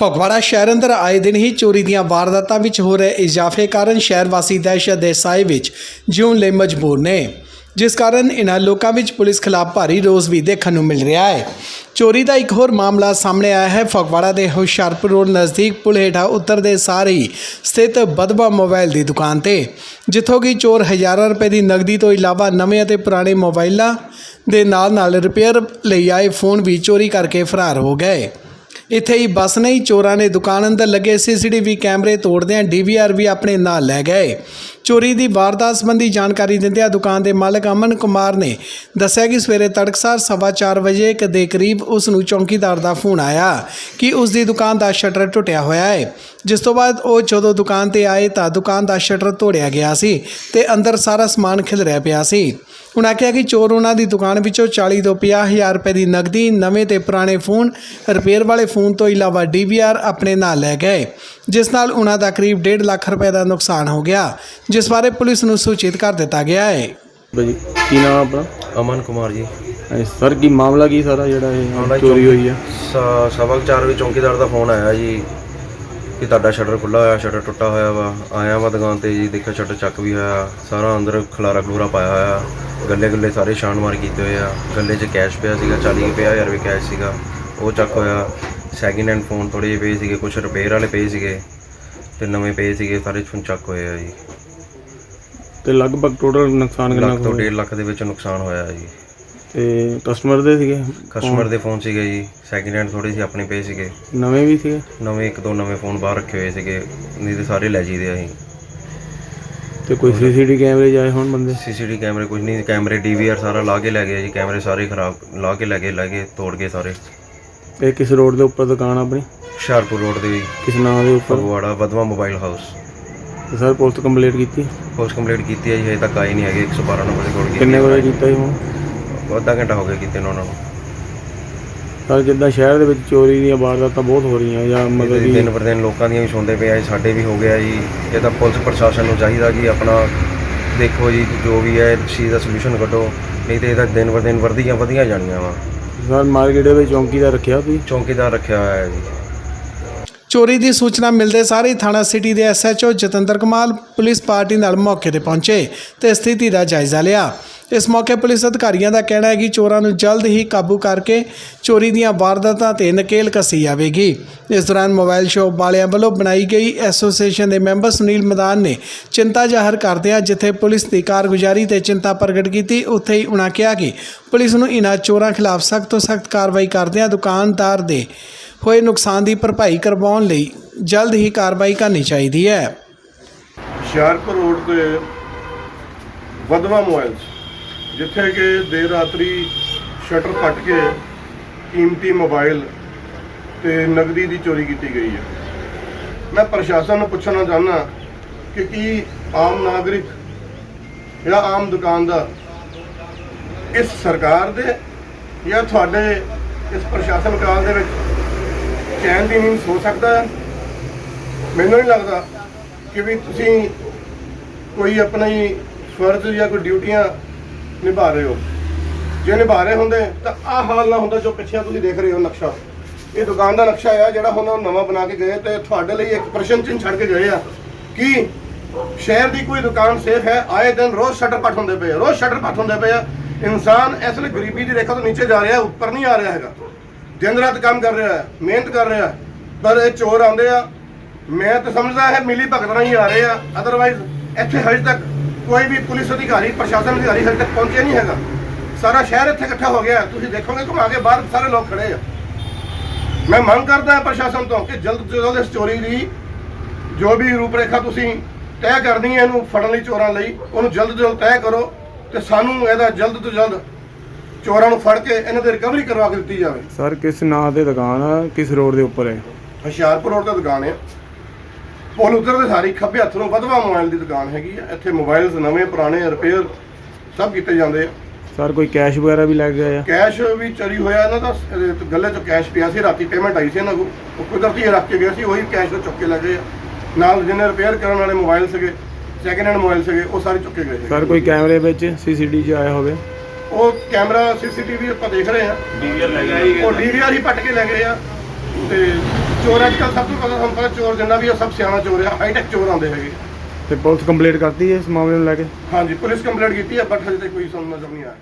ਫਗਵਾੜਾ ਸ਼ਹਿਰ ਅੰਦਰ ਆਏ ਦਿਨ ਹੀ ਚੋਰੀ ਦੀਆਂ ਵਾਰਦਾਤਾਂ ਵਿੱਚ ਹੋ ਰਹੇ ਇਜ਼ਾਫੇ ਕਾਰਨ ਸ਼ਹਿਰ ਵਾਸੀ ਦਹਿਸ਼ਤ ਦੇ ਸਾਏ ਵਿੱਚ ਜਿਉਣ ਲਈ ਮਜਬੂਰ ਨੇ। ਜਿਸ ਕਾਰਨ ਇਹਨਾਂ ਲੋਕਾਂ ਵਿੱਚ ਪੁਲਿਸ ਖਿਲਾਫ ਭਾਰੀ ਰੋਸ ਵੀ ਦੇਖਣ ਨੂੰ ਮਿਲ ਰਿਹਾ ਹੈ। ਚੋਰੀ ਦਾ ਇੱਕ ਹੋਰ ਮਾਮਲਾ ਸਾਹਮਣੇ ਆਇਆ ਹੈ। ਫਗਵਾੜਾ ਦੇ ਹੁਸ਼ਿਆਰਪੁਰ ਰੋਡ ਨਜ਼ਦੀਕ ਪੁਲ ਹੇਠਾਂ ਉਤਰਦੇ ਸਾਰੀ ਸਥਿਤ ਬਦਬਾ ਮੋਬਾਈਲ ਦੀ ਦੁਕਾਨ ਤੇ, ਜਿੱਥੋਂ ਕਿ ਚੋਰ ਹਜ਼ਾਰਾਂ ਰੁਪਏ ਦੀ ਨਗਦੀ ਤੋਂ ਇਲਾਵਾ ਨਵੇਂ ਅਤੇ ਪੁਰਾਣੇ ਮੋਬਾਈਲਾਂ ਦੇ ਨਾਲ ਨਾਲ ਰਿਪੇਅਰ ਲਈ ਆਏ ਫੋਨ ਵੀ ਚੋਰੀ ਕਰਕੇ ਫਰਾਰ ਹੋ ਗਏ। ਇੱਥੇ ਹੀ ਬੱਸ ਨਹੀਂ ਚੋਰਾਂ ਨੇ ਦੁਕਾਨ ਅੰਦਰ ਲੱਗੇ ਸੀਸੀਟੀਵੀ ਕੈਮਰੇ ਤੋੜਦਿਆਂ ਡੀਵੀਆਰ ਵੀ ਆਪਣੇ ਨਾਲ ਲੈ ਗਏ। ਚੋਰੀ ਦੀ ਵਾਰਦਾਤ ਸੰਬੰਧੀ ਜਾਣਕਾਰੀ ਦਿੰਦਿਆਂ ਦੁਕਾਨ ਦੇ ਮਾਲਕ ਅਮਨ ਕੁਮਾਰ ਨੇ ਦੱਸਿਆ ਕਿ ਸਵੇਰੇ ਤੜਕਸਾਰ ਸਵਾ ਚਾਰ ਵਜੇ ਦੇ ਕਰੀਬ ਉਸ ਨੂੰ ਚੌਕੀਦਾਰ ਦਾ ਫੋਨ ਆਇਆ ਕਿ ਉਸ ਦੀ ਦੁਕਾਨ ਦਾ ਸ਼ਟਰ ਟੁੱਟਿਆ ਹੋਇਆ ਹੈ। ਜਿਸ ਤੋਂ ਬਾਅਦ ਉਹ ਜਦੋਂ ਦੁਕਾਨ ਤੇ ਆਏ ਤਾਂ ਦੁਕਾਨ ਦਾ ਸ਼ਟਰ ਤੋੜਿਆ ਗਿਆ ਸੀ ਤੇ ਅੰਦਰ ਸਾਰਾ ਸਮਾਨ ਖਿਲਰਿਆ ਪਿਆ ਸੀ। ਉਹਨਾਂ ਕਿਹਾ ਕਿ ਚੋਰ ਉਹਨਾਂ ਦੀ ਦੁਕਾਨ ਵਿੱਚੋਂ 40 ਤੋਂ 50 ਹਜ਼ਾਰ ਰੁਪਏ ਦੀ ਨਗਦੀ ਨਵੇਂ ਤੇ ਪੁਰਾਣੇ ਫੋਨ, ਰਿਪੇਅਰ ਵਾਲੇ ਫੋਨ ਤੋਂ ਇਲਾਵਾ ਡੀਵੀਆਰ ਆਪਣੇ ਨਾਲ ਲੈ ਗਏ, ਜਿਸ ਨਾਲ ਉਹਨਾਂ ਦਾ ਕਰੀਬ 1.5 ਲੱਖ ਰੁਪਏ ਦਾ ਨੁਕਸਾਨ ਹੋ ਗਿਆ ਜਿਸ ਬਾਰੇ ਪੁਲਿਸ ਨੂੰ ਸੂਚਿਤ ਕਰ ਦਿੱਤਾ ਗਿਆ ਹੈ। ਭਾਜੀ ਕੀ ਨਾਮ ਆਪਣਾ? ਅਮਨ ਕੁਮਾਰ ਜੀ। ਹਾਂਜੀ, ਸਰ ਕੀ ਮਾਮਲਾ ਕੀ ਸਾਰਾ ਜਿਹੜਾ ਇਹ ਚੋਰੀ ਹੋਈ ਆ ਸ- ਸਵਾ ਕੁ ਚਾਰ ਵਜੇ ਚੌਂਕੀਦਾਰ ਦਾ ਫੋਨ ਆਇਆ ਜੀ ਕਿ ਤੁਹਾਡਾ ਸ਼ਟਰ ਖੁੱਲਾ ਹੋਇਆ ਸ਼ਟਰ ਟੁੱਟਾ ਹੋਇਆ ਵਾ। ਆਇਆ ਵਾ ਦੁਕਾਨ ਤੇ ਜੀ ਦੇਖਿਆ ਸ਼ਟਰ ਚੱਕ ਵੀ ਹੋਇਆ। ਸਾਰਾ ਅੰਦਰ ਖਲਾਰਾ ਖਲੂਰਾ ਪਾਇਆ ਹੋਇਆ। ਗੱਲੇ ਗੱਲੇ ਸਾਰੇ ਛਾਣਮਾਰ ਕੀਤੇ ਹੋਏ ਆ। ਗੱਲੇ 'ਚ ਕੈਸ਼ ਪਿਆ ਸੀਗਾ 40 ਕੁ ਪੰਜਾਹ ਹਜ਼ਾਰ ਰੁਪਏ ਕੈਸ਼ ਸੀਗਾ। ਉਹ ਚੱਕ ਹੋਇਆ। ਸੈਕਿੰਡ ਹੈਂਡ ਫੋਨ ਥੋੜੇ ਜਿਹੇ ਪਏ ਸੀਗੇ ਕੁਝ ਰਿਪੇਅਰ ਵਾਲੇ ਪਏ ਸੀਗੇ। ਤੇ ਨਵੇਂ ਪਏ ਸੀਗੇ ਸਾਰੇ ਫੋਨ ਚੱਕ ਹੋਏ ਆ ਜੀ। ਤੇ ਲਗਭਗ ਟੋਟਲ ਨੁਕਸਾਨ ਕਿੰਨਾ ਲੱਖ ਕੁ ਤੋਂ ਹੋਇਆ? 1.5 ਲੱਖ ਦੇ ਵਿੱਚ ਨੁਕਸਾਨ ਹੋਇਆ ਜੀ। ਤੇ ਕਸਟਮਰ ਦੇ ਸੀਗੇ? ਕਸਟਮਰ ਦੇ ਫੋਨ ਸੀਗੇ ਜੀ। ਸੈਕਿੰਡ ਹੈਂਡ ਥੋੜੇ ਜਿਹੇ ਆਪਣੇ ਪਏ ਸੀਗੇ। ਨਵੇਂ ਵੀ ਸੀਗੇ? ਨਵੇਂ ਇੱਕ ਦੋ ਨਵੇਂ ਫੋਨ ਬਾਹਰ ਰੱਖੇ ਹੋਏ ਸੀਗੇ। ਨਹੀਂ ਤੇ ਸਾਰੇ ਲੈ ਜੀਦੇ ਅਸੀਂ। ਤੇ ਕੋਈ ਸੀਸੀਟੀ ਕੈਮਰੇ ਜਾਏ ਹੁਣ ਬੰਦੇ? ਸੀਸੀਟੀ ਕੈਮਰੇ ਕੁਝ ਨਹੀਂ। ਕੈਮਰੇ ਡੀਵੀਆਰ ਸਾਰਾ ਲਾ ਕੇ ਲੈ ਗਏ ਜੀ। ਕੈਮਰੇ ਸਾਰੇ ਖਰਾਬ ਲਾ ਕੇ ਲੈ ਗਏ ਲੈ ਗਏ ਤੋੜ ਕੇ ਸਾਰੇ। ਇਹ ਕਿਸ ਰੋਡ ਦੇ ਉੱਪਰ ਦੁਕਾਨ ਆ ਆਪਣੀ? ਹੁਸ਼ਿਆਰਪੁਰ ਰੋਡ ਦੇ ਵੀ ਕਿਸ ਨਾਮ ਦੇ ਉੱਪਰ? Phagwara ਵਦਵਾ mobile house sir police complete ਕੀਤੀ? ਪੋਸਟ ਕੰਪਲੀਟ ਕੀਤੀ ਹੈ ਜੀ ਹਜੇ ਤੱਕ ਆਈ ਨਹੀਂ ਹੈਗੇ 112 ਨੰਬਰ ਦੇ ਕੋਲ ਕਿੰਨੇ ਵਜੇ ਕੀਤਾ ਜੀ ਹੁਣ? ਅੱਧਾ ਘੰਟਾ ਹੋ ਗਿਆ ਕੀਤੇ ਨੂੰ ਉਹਨਾਂ ਨੂੰ। ਸਰ ਜਿੱਦਾਂ ਸ਼ਹਿਰ ਦੇ ਵਿੱਚ ਚੋਰੀ ਦੀਆਂ ਵਾਰਦਾਤਾਂ ਬਹੁਤ ਹੋ ਰਹੀਆਂ ਜਾਂ ਮਤਲਬ ਕਿ ਦਿਨ ਪਰ ਦਿਨ ਲੋਕਾਂ ਦੀਆਂ ਵੀ ਸੁਣਦੇ ਪਏ ਆ ਜੀ, ਸਾਡੇ ਵੀ ਹੋ ਗਿਆ ਜੀ। ਇਹ ਤਾਂ ਪੁਲਿਸ ਪ੍ਰਸ਼ਾਸਨ ਨੂੰ ਚਾਹੀਦਾ ਕਿ ਆਪਣਾ ਦੇਖੋ ਜੀ ਜੋ ਵੀ ਹੈ ਇਸ ਚੀਜ਼ ਦਾ ਸੋਲੂਸ਼ਨ ਕੱਢੋ। ਨਹੀਂ ਤੇ ਇਹਦਾ ਦਿਨ ਪਰ ਦਿਨ ਵਰਦੀਆਂ ਵਧੀਆਂ ਜਾਣੀਆਂ ਵਾ। ਸਰ ਮਾਰਕੀਟ ਦੇ ਵਿੱਚ ਚੌਂਕੀ ਦਾ ਰੱਖਿਆ ਤੁਸੀਂ? ਚੌਂਕੀਦਾਰ ਰੱਖਿਆ ਹੋਇਆ ਹੈ ਜੀ। ਚੋਰੀ ਦੀ ਸੂਚਨਾ ਮਿਲਦੇ ਸਾਰ ਹੀ ਥਾਣਾ ਸਿਟੀ ਦੇ SHO Jatinder Kumar police party ਨਾਲ ਮੌਕੇ ਤੇ ਪਹੁੰਚੇ ਤੇ ਸਥਿਤੀ ਦਾ ਜਾਇਜ਼ਾ ਲਿਆ। ਇਸ ਮੌਕੇ ਪੁਲਿਸ ਅਧਿਕਾਰੀਆਂ ਦਾ ਕਹਿਣਾ ਹੈ ਕਿ ਚੋਰਾਂ ਨੂੰ ਜਲਦ ਹੀ ਕਾਬੂ ਕਰਕੇ ਚੋਰੀ ਦੀਆਂ ਵਾਰਦਾਤਾਂ ਤੇ ਨਕੇਲ ਕੱਸੀ ਜਾਵੇਗੀ। ਇਸ ਦੌਰਾਨ ਮੋਬਾਈਲ ਸ਼ੋਪ ਵਾਲਿਆਂ ਵੱਲੋਂ ਬਣਾਈ ਗਈ ਐਸੋਸੀਏਸ਼ਨ ਦੇ ਮੈਂਬਰ ਸੁਨੀਲ ਮਦਾਨ ਨੇ ਚਿੰਤਾ ਜ਼ਾਹਰ ਕਰਦਿਆਂ ਜਿੱਥੇ ਪੁਲਿਸ ਦੀ ਕਾਰਗੁਜ਼ਾਰੀ ਤੇ ਚਿੰਤਾ ਪ੍ਰਗਟ ਕੀਤੀ, ਉੱਥੇ ਹੀ ਉਨ੍ਹਾਂ ਕਿਹਾ ਕਿ ਪੁਲਿਸ ਨੂੰ ਇਨ੍ਹਾਂ ਚੋਰਾਂ ਖਿਲਾਫ ਸਖਤ ਤੋਂ ਸਖਤ ਕਾਰਵਾਈ ਕਰਦਿਆਂ ਦੁਕਾਨਦਾਰ ਦੇ ਹੋਏ ਨੁਕਸਾਨ ਦੀ ਭਰਪਾਈ ਕਰਵਾਉਣ ਲਈ ਜਲਦ ਹੀ ਕਾਰਵਾਈ ਕਰਨੀ ਚਾਹੀਦੀ ਹੈ। ਹੁਸ਼ਿਆਰਪੁਰ ਰੋਡ ਤੇ ਵਦਵਾ ਮੋਬਾਈਲਸ ਜਿੱਥੇ ਕਿ ਦੇਰ ਰਾਤਰੀ ਸ਼ਟਰ ਪੱਟ ਕੇ ਕੀਮਤੀ ਮੋਬਾਈਲ ਤੇ ਨਗਦੀ ਦੀ ਚੋਰੀ ਕੀਤੀ ਗਈ ਹੈ। ਮੈਂ ਪ੍ਰਸ਼ਾਸਨ ਨੂੰ ਪੁੱਛਣਾ ਚਾਹੁੰਦਾ ਕਿ ਕੀ ਆਮ ਨਾਗਰਿਕ ਜਾਂ ਆਮ ਦੁਕਾਨਦਾਰ ਇਸ ਸਰਕਾਰ ਦੇ ਜਾਂ ਤੁਹਾਡੇ ਇਸ ਪ੍ਰਸ਼ਾਸਨ ਕਾਲ ਦੇ ਵਿੱਚ ਚੈਨ ਦੀ ਨੀਂਦ ਸੋ ਸਕਦਾ ਹੈ? ਮੈਨੂੰ ਨਹੀਂ ਲੱਗਦਾ ਕਿ ਵੀ ਤੁਸੀਂ ਕੋਈ ਆਪਣੀ ਫਰਜ਼ ਜਾਂ ਕੋਈ ਡਿਊਟੀਆਂ ਨਿਭਾ ਰਹੇ ਹੋ। ਜੇ ਨਿਭਾ ਰਹੇ ਹੁੰਦੇ, ਤਾਂ ਆਹ ਹਾਲ ਨਾ ਹੁੰਦਾ ਜੋ ਪਿੱਛੇ ਤੁਸੀਂ ਦੇਖ ਰਹੇ ਹੋ ਨਕਸ਼ਾ। ਇਹ ਦੁਕਾਨ ਦਾ ਨਕਸ਼ਾ ਆ ਜਿਹੜਾ ਹੁਣ ਉਹ ਨਵਾਂ ਬਣਾ ਕੇ ਗਏ ਤੇ ਤੁਹਾਡੇ ਲਈ ਇੱਕ ਪ੍ਰਸ਼ਨ ਚਿੰਨ੍ਹ ਛੱਡ ਕੇ ਗਏ ਆ ਕਿ ਸ਼ਹਿਰ ਦੀ ਕੋਈ ਦੁਕਾਨ ਸੇਫ ਹੈ? ਆਏ ਦਿਨ ਰੋਜ਼ ਸ਼ਟਰ ਪੱਟ ਹੁੰਦੇ ਪਏ ਰੋਜ਼ ਸ਼ਟਰ ਪੱਟ ਹੁੰਦੇ ਪਏ ਆ। ਇਨਸਾਨ ਇਸ ਲਈ ਗਰੀਬੀ ਦੀ ਰੇਖਾ ਤੋਂ ਨੀਚੇ ਜਾ ਰਿਹਾ, ਉੱਪਰ ਨਹੀਂ ਆ ਰਿਹਾ ਹੈਗਾ। ਦਿਨ ਰਾਤ ਕੰਮ ਕਰ ਰਿਹਾ ਹੈ ਮਿਹਨਤ ਕਰ ਰਿਹਾ। ਹੈ ਪਰ ਇਹ ਚੋਰ ਆਉਂਦੇ ਆ। ਮੈਂ ਤਾਂ ਸਮਝਦਾ ਹੈ ਮਿਲੀ ਭਗਤ ਨਾਲ ਹੀ ਆ ਰਹੇ ਆ ਅਦਰਵਾਈਜ਼ ਇੱਥੇ ਹਜੇ ਤੱਕ ਕੋਈ ਵੀ ਪੁਲਿਸ ਅਧਿਕਾਰੀ ਪ੍ਰਸ਼ਾਸਨ ਅਧਿਕਾਰੀ ਹਜੇ ਤੱਕ ਪਹੁੰਚਿਆ ਨਹੀਂ ਹੈਗਾ। ਸਾਰਾ ਸ਼ਹਿਰ ਇੱਥੇ ਇਕੱਠਾ ਹੋ ਗਿਆ। ਤੁਸੀਂ ਦੇਖੋਗੇ ਘੁਮਾ ਕੇ ਬਾਹਰ ਸਾਰੇ ਲੋਕ ਖੜੇ ਆ। ਮੈਂ ਮੰਗ ਕਰਦਾ ਹਾਂ ਪ੍ਰਸ਼ਾਸਨ ਤੋਂ ਕਿ ਜਲਦ ਤੋਂ ਜਲਦ ਇਸ ਚੋਰੀ ਦੀ ਜੋ ਵੀ ਰੂਪਰੇਖਾ ਤੁਸੀਂ ਤੈਅ ਕਰਨੀ ਹੈ ਇਹਨੂੰ ਫੜਨ ਲਈ ਚੋਰਾਂ ਲਈ ਉਹਨੂੰ ਜਲਦ ਤੋਂ ਜਲਦ ਤੈਅ ਕਰੋ ਤੇ ਸਾਨੂੰ ਇਹਦਾ ਜਲਦ ਤੋਂ ਜਲਦ ਚੋਰਾਂ ਨੂੰ ਫੜ ਕੇ ਇਹਨਾਂ ਦੀ ਰਿਕਵਰੀ ਕਰਵਾ ਕੇ ਦਿੱਤੀ ਜਾਵੇ। ਸਰ ਕਿਸ ਨਾਂ ਤੇ ਦੁਕਾਨ ਆ? ਕਿਸ ਰੋਡ ਦੇ ਉੱਪਰ ਹੈ? ਹੁਸ਼ਿਆਰਪੁਰ ਰੋਡ ਤੇ ਦੁਕਾਨ ਹੈ। ਪੁਲ ਉਤਰਦੇ ਸਾਰੀ ਖੱਬੇ ਹੱਥ ਨੂੰ ਵਧਵਾ ਮੋਬਾਈਲ ਦੀ ਦੁਕਾਨ ਹੈਗੀ ਆ। ਇੱਥੇ ਮੋਬਾਈਲਸ ਨਵੇਂ ਪੁਰਾਣੇ ਰਿਪੇਅਰ ਸਭ ਕੀਤੇ ਜਾਂਦੇ ਆ। ਸਰ ਕੋਈ ਕੈਸ਼ ਵਗੈਰਾ ਵੀ ਲੱਗ ਗਿਆ ਆ? ਕੈਸ਼ ਵੀ ਚੋਰੀ ਹੋਇਆ ਇਹਨਾਂ ਦਾ ਗੱਲੇ 'ਚ ਕੈਸ਼ ਪਿਆ ਸੀ ਰਾਤੀ ਪੇਮੈਂਟ ਆਈ ਸੀ ਇਹਨਾਂ ਕੋਲ। ਉਹ ਕੁਦਰਤੀ ਰੱਖ ਕੇ ਗਏ ਸੀ ਉਹੀ ਕੈਸ਼ ਨੂੰ ਚੁੱਕ ਕੇ ਲੈ ਗਏ ਆ। ਨਾਲ ਜਿਹਨੇ ਰਿਪੇਅਰ ਕਰਨ ਵਾਲੇ ਮੋਬਾਈਲ ਸੀਗੇ ਸੈਕਿੰਡ ਹੈਂਡ ਮੋਬਾਈਲ ਸੀਗੇ ਉਹ ਸਾਰੇ ਚੁੱਕੇ ਗਏ ਸਰ ਸੀ ਕੋਈ ਕੈਮਰੇ ਵਿੱਚ ਸੀਸੀਟੀ 'ਚ ਆਇਆ ਹੋਵੇ? ਉਹ ਕੈਮਰਾ ਸੀਸੀਟੀਵੀ ਆਪਾਂ ਦੇਖ ਰਹੇ ਆ। ਡੀਵੀਆਰ ਲੈ ਗਏ ਉਹ ਡੀਵੀਆਰ ਹੀ ਪੱਟ ਕੇ ਲੈ ਗਏ ਆ। ਤੇ ਚੋਰ ਅੱਜ ਕੱਲ੍ਹ ਸਭ ਤੋਂ ਪਹਿਲਾਂ ਤੁਹਾਨੂੰ ਪਤਾ ਚੋਰ ਜਿੰਨਾ ਵੀ ਆ ਸਭ ਸਿਆਣਾ ਚੋਰ ਆ ਹਾਈਟੈਕ ਚੋਰ ਆਉਂਦੇ ਹੈਗੇ। ਤੇ ਪੁਲਿਸ ਕੰਪਲੀਟ ਕਰਤੀ ਹੈ ਇਸ ਮਾਮਲੇ ਨੂੰ ਲੈ ਕੇ? ਹਾਂਜੀ ਪੁਲਿਸ ਕੰਪਲੇਂਟ ਕੀਤੀ ਆ ਬਟ ਹਜੇ ਤੱਕ ਕੋਈ ਸਾਨੂੰ ਨਜ਼ਰ ਨਹੀਂ ਆਇਆ।